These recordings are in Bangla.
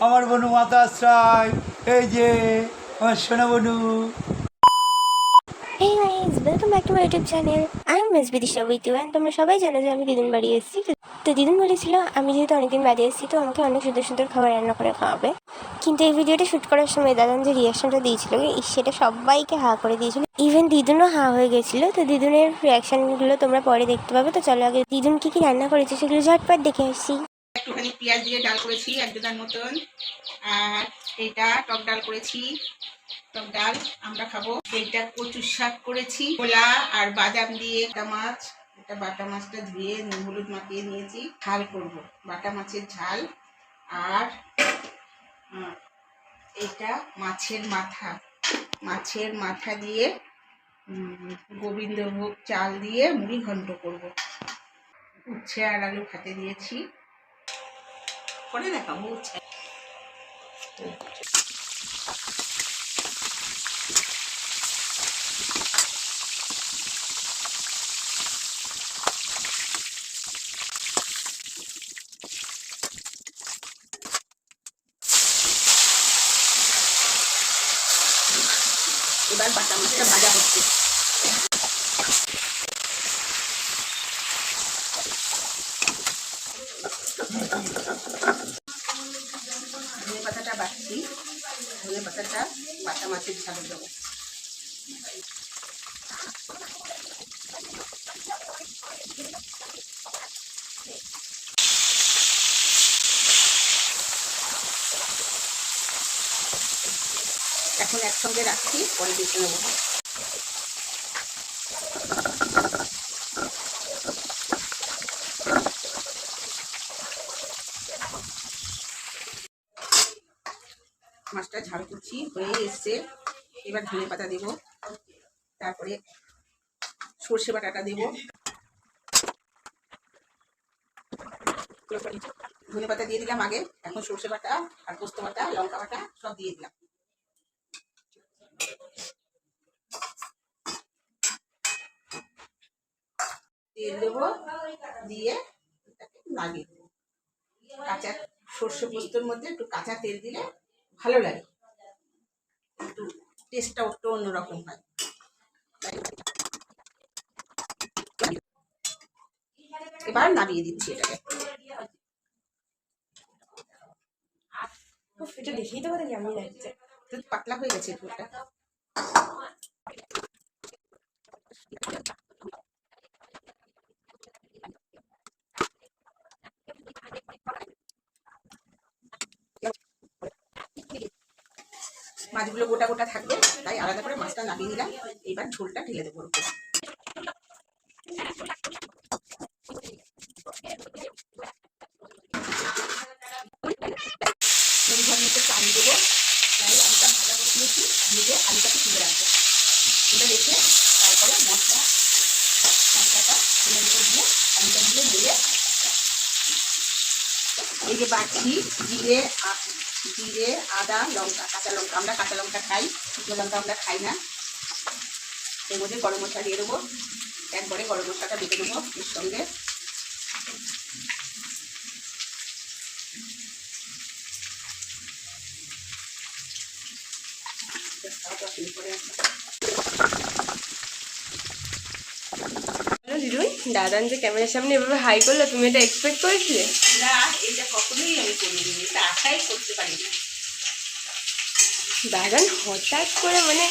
আমার বনু মাতা আশ্রয়। এই যে আমার সোনা বনু। Hey guys, welcome back to my YouTube channel. I'm Miss Vidisha with you and তোমরা সবাই জানো যে আমি দিদিন বাড়ি এসেছি। তো- দিদিন বলেছিল আমি যেহেতু অনেকদিন বাড়ি এসেছি তো আমাকে অনেক সুন্দর সুন্দর খাবার রান্না করে খাওয়াবে। কিন্তু এই ভিডিওটা শ্যুট করার সময় দাদান যে রিয়াকশনটা দিয়েছিল সেটা সবাইকে হা করে দিয়েছিল। ইভেন দিদুনও হা হয়ে গেছিল তো দিদুনের রিয়াকশনগুলো তোমরা পরে দেখতে পাবে। তো চলো আগে দিদুন কি কি রান্না করেছে সেগুলো ঝটপট দেখে আসি। একটুখানি পেঁয়াজ দিয়ে ডাল করেছি এক দুটার মতন। আর এটা টক ডাল করেছি। টক ডাল আমরা খাব। এইটা কচু শাক করেছি। কলা আর বাদাম দিয়ে একটা মাছ। এটা বাটা মাছটা ধুয়ে হলুদ মাখিয়ে নিয়েছি। ঝাল করব। বাটা মাছের ঝাল। আর এটা মাছের মাথা। মাছের মাথা দিয়ে গোবিন্দভোগ চাল দিয়ে মুড়ি ঘন্ট করব। উচ্ছে আর আলু খাতে দিয়েছি। করে দেখাবো উচ্ছে এবার বাটা মাছটা ভাজা হচ্ছে ধনে পাতাটা বাটছি। ধনে পাতাটা বাটা মাছের ঝালে দেবো। এখন একসঙ্গে রাখছি, পরে দেখে নেব। করছি হয়ে এসছে। এবার ধনে পাতা দেবো। তারপরে সর্ষে বাটাটা দেবো। ধনে পাতা দিয়ে দিলাম আগে। এখন সর্ষে বাটা আর পোস্ত বাটা, লঙ্কা বাটা সব দিয়ে দিলাম। তেল দেবো, দিয়ে লাগিয়ে কাঁচা সর্ষে পোস্তর মধ্যে একটু কাঁচা তেল দিলে ভালো লাগে। একটু টেস্টটা একটু অন্যরকম হয়। এবার নামিয়ে দিচ্ছি এটাকে। এটা দেখেই তো কথা কেমন লাগছে পাতলা হয়ে গেছে ঝোলটা মাছগুলো গোটা গোটা থাকবে তাই আলাদা করে মাছটা নামিয়ে নিলাম। এবার ঝোলটা ঢেলে দেবো পানি দেবো তুলে রাখব তুলে রেখে তারপরে মশলা মশলাটা দিয়ে দিয়ে এই যে বাড়ছি জিরে জিরে, আদা, লঙ্কা, কাঁচা লঙ্কা। আমরা কাঁচা লঙ্কা খাই, শুকনো লঙ্কা আমরা খাই না। এর মধ্যে গরম মশলা দিয়ে দেবো। একবারে গরম মশলাটা দিয়ে দেবো এর সঙ্গে। হ্যালো দিদুন যে ক্যামেরার সামনে এভাবে হাই করল তুমি এটা এক্সপেক্ট করেছিলে? না এটা কখনোই আমি করিনি এটা আশাই করতে পারি না দাদান হঠাৎ করে মানে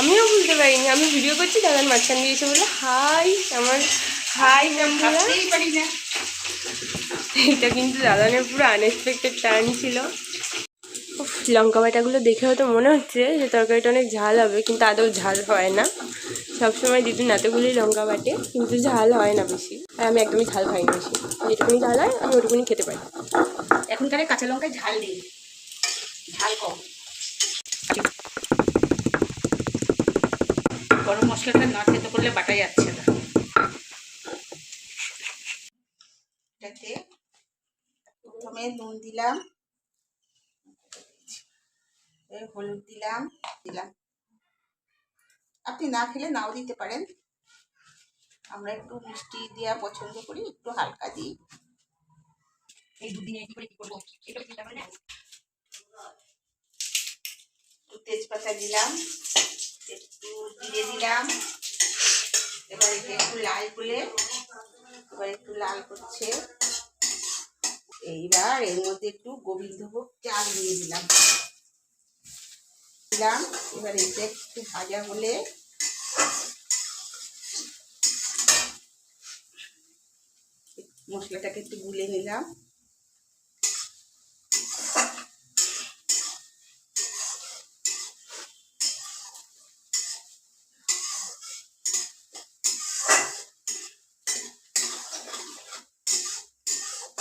আমিও বুঝতে পারিনি আমি ভিডিও করছি দাদান মাঝখান দিয়ে এসে বলল হাই আমার হাই বন্ধুরা পারি না এটা কিন্তু দাদানের পুরো আনএক্সপেক্টেড টার্ন ছিল। লঙ্কা বাটাগুলো দেখে হয়তো মনে হচ্ছে যে তরকারিটা অনেক ঝাল হবে কিন্তু আদৌ ঝাল হয় না। সবসময় দিদুন এতগুলোই লঙ্কা বাটে, কিন্তু ঝাল হয় না বেশি। আর আমি একদমই ঝাল খাই না বেশি। যেটুকুনি ঝাল হয়, আমি ওটুকুনি খেতে পারি। এখনকার কাঁচা লঙ্কায় ঝাল নেই। ঝাল কম। গরম মশলাটা না খেতে করলে বাটা যাচ্ছে না। এটাতে প্রথমে নুন দিলাম হলুদ দিলাম দিলাম। আপনি না খেলে নাও দিতে পারেন। আমরা একটু মিষ্টি দেওয়া পছন্দ করি একটু হালকা দিই। এই দুদিনে কি করে কি করব এটা কি না? একটু তেজপাতা দিলাম একটু জিরে দিলাম। এবার একটু লাল করে এবার একটু লাল করছে। এইবার এর মধ্যে একটু গোবিন্দভোগ চাল দিয়ে দিলাম। দিলাম। এবার এটা একটু ভাজা হলে মশলাটাকে একটু গুলে নিলাম।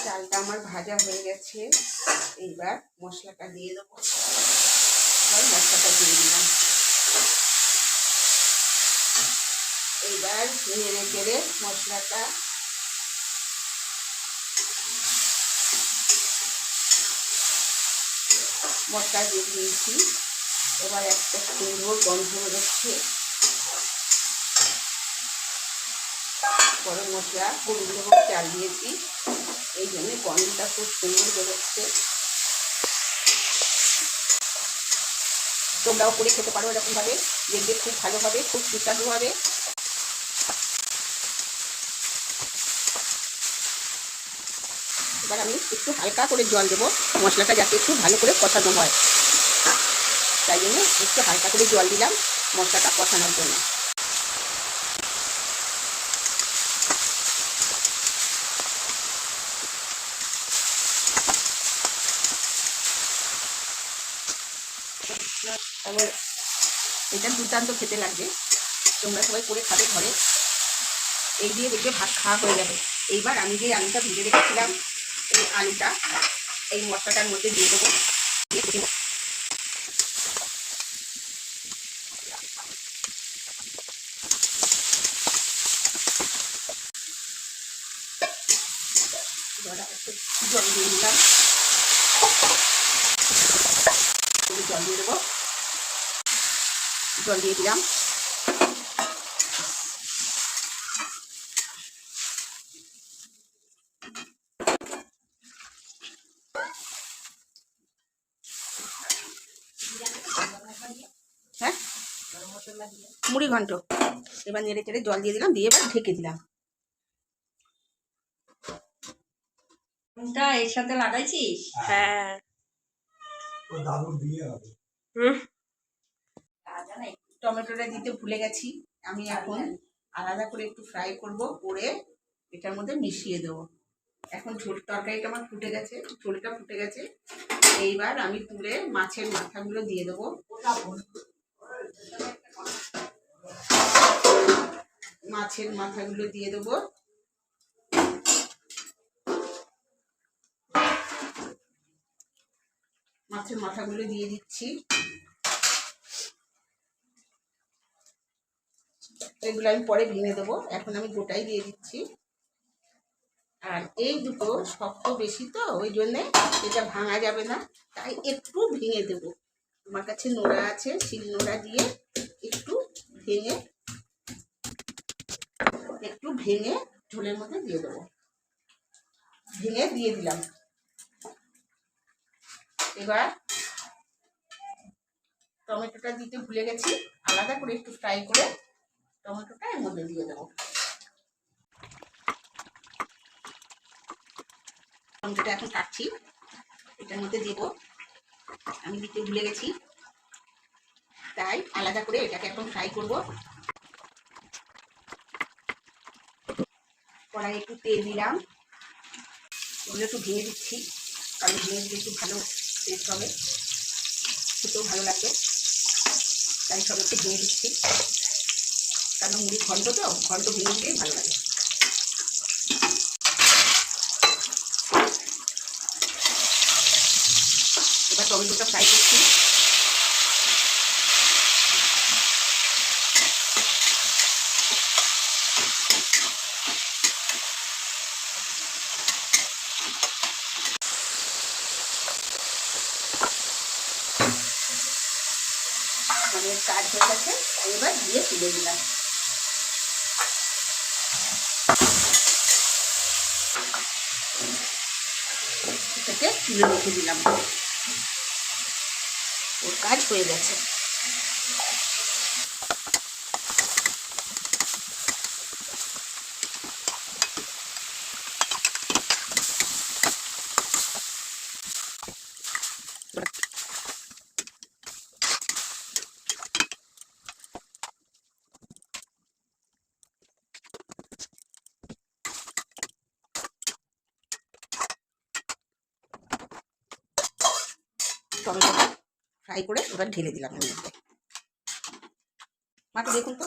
চালটা আমার ভাজা হয়ে গেছে। এইবার মশলাটা দিয়ে দেবো। দিয়ে দিলাম এইবার নেড়ে চেড়ে মশলাটা মশলা দিয়ে দিয়েছি। এবার একটা সুন্দর গন্ধ বেরোচ্ছে। গরম মশলা এবং চাল দিয়েছি এই জন্য গন্ধটা খুব সুন্দর বেরোচ্ছে। তোমরাও করে খেতে পারো এরকমভাবে। দেখবে খুব ভালো হবে খুব সুস্বাদু হবে এবার আমি একটু হালকা করে জল দেবো। মশলাটা যাতে একটু ভালো করে কষানো হয়। তাই জন্য একটু হালকা করে জল দিলাম মশলাটা কষানোর জন্য। তারপর এটা দুর্দান্ত খেতে লাগবে। তোমরা সবাই করে খাবে ঘরে। এই দিয়ে দেখবে ভাত খাওয়া হয়ে যাবে। এইবার আমি যে আলুটা ভেজে রেখেছিলাম, এই আলুটা এই মশলাটার মধ্যে দিয়ে দেবো। জল দিয়ে দিলাম একটু জল দিয়ে দেবো জল দিয়ে দিলাম। হ্যাঁ? মুড়ি ঘন্ট। এবার নেড়ে চেড়ে জল দিয়ে দিলাম দিয়ে এবার ঢেকে দিলাম। এর সাথে লাগাইছিস? হ্যাঁ। ও দাদুর দিয়ে হবে। হুম। টমেটোটা দিতে ভুলে গেছি। আমি এখন আলাদা করে একটু ফ্রাই করব, করে এটার মধ্যে মিশিয়ে দেবো। এখন ঝোল তরকারিটা আমার ফুটে গেছে, ঝোলটা ফুটে গেছে। এইবার আমি তুলে মাছের মাথাগুলো দিয়ে দেবো। মাছের মাথাগুলো দিয়ে দেবো। মাছের মাথাগুলো দিয়ে দিচ্ছি। এগুলো আমি পরে ভেঙে দেবো। এখন আমি গোটাই দিয়ে দিচ্ছি। আর এই দুটো শক্ত বেশি তো, ওই জন্যে এটা ভাঙা যাবে না। তাই একটু ভেঙে দেব। আমার কাছে নোড়া আছে, শিল নোড়া দিয়ে একটু ভেঙে একটু ভেঙে ঝোলের মধ্যে দিয়ে দেবো। ভেঙে দিয়ে দিলাম। এবার টমেটোটা দিতে ভুলে গেছি। আলাদা করে একটু ফ্রাই করে টমেটোটা এর মধ্যে দিয়ে দেবো টমেটোটা এখন কাটছি, এটার মধ্যে দেবো। আমি দিতে ভুলে গেছি। তাই আলাদা করে এটাকে এখন ফ্রাই করব। কড়াই একটু তেল দিলাম। এগুলো একটু ভেঙে দিচ্ছি, কারণ ভেঙে দিলে একটু ভালো টেস্ট হবে। খেতেও ভালো লাগবে। তাই সব একটু ভেঙে দিচ্ছি। কারণ মুড়ি ঘন্ট তো, ঘন্ট ভেঙে দিলেই ভালো লাগে। এবার টমেটোটা ফ্রাই করছি। মানে কাজ হয়ে গেছে এবার দিয়ে তুলে দিলাম তুলে রেখে দিলাম। ওর কাজ হয়ে গেছে। ফ্রাই করে এবার ঢেলে দিলাম এর মধ্যে। মাকে দেখুন তো।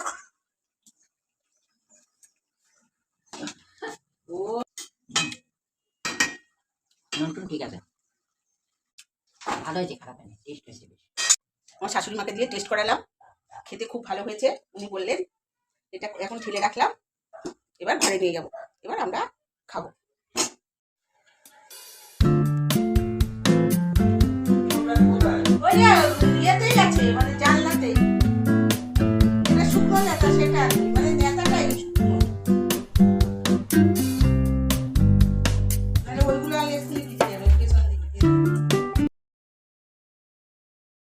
ও নুন ঠিক আছে। ভালো হয়েছে খারাপ হয়নি টেস্ট হয়েছে বেশ। আমার শাশুড়ি মাকে দিয়ে টেস্ট করালাম। খেতে খুব ভালো হয়েছে উনি বললেন এটা এখন ঢেলে রাখলাম এবার ঘরে নিয়ে যাব এবার আমরা খাব। ওই